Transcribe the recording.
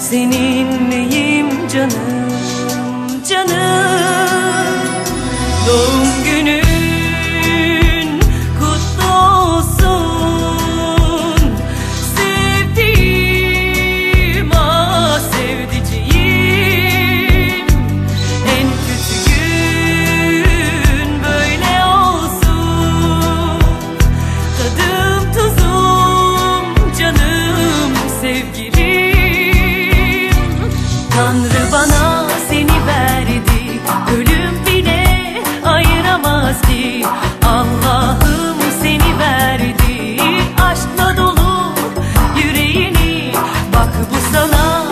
Seninleyim canım canım? Doğum günün kutlu olsun. Sevdiğim ah sevdiceğim. En kötü gün böyle olsun. Tadım tuzum canım sevgilim Tanrı bana seni verdi. Ölüm bile ayıramaz Allah'ım seni verdi. Aşkla dolu yüreğini. Bak bu sana